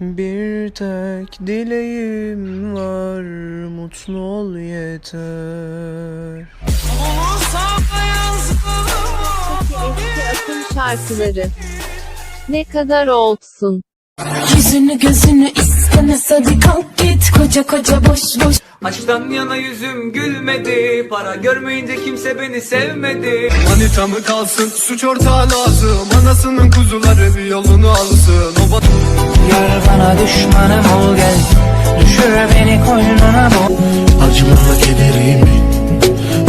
Bir tek dileğim var mutlu ol yeter. Eski akım şarkıları. Ne kadar olsun. Yüzünü gözünü istemez hadi kalk git. Koca koca boş boş. Açtan yana yüzüm gülmedi. Para görmeyince kimse beni sevmedi. Manita mı kalsın suç ortağı lazım. Anasının kuzuları bir yolunu alsın. O bana düşmanım ol gel. Düşür beni koynuna bol Acıma kederimi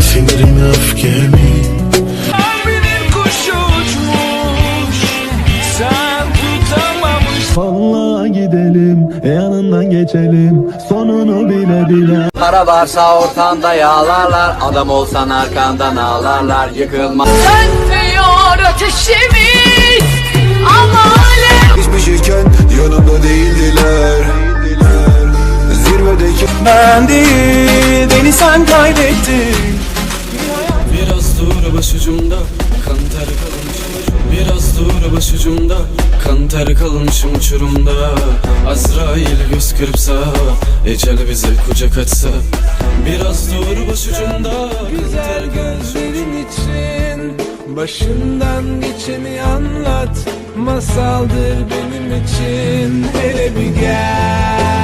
Sinirimi öfkemi. Vallahi gidelim yanından geçelim. Sonunu bile bile. Para varsa ortanda yağlarlar Adam olsan arkandan ağlarlar Yıkılma Sönmüyor ateşimiz Ben değil beni sen kaybettin. Biraz dur başucumda kan ter kalmışım Biraz dur başucumda kan ter kalmışım uçurumda Azrail göz kırpsa Ecel bize kucak açsa. Biraz dur başucumda Güzel gözlerin için Başından geçeni anlat. Masaldır benim için Hele bir gel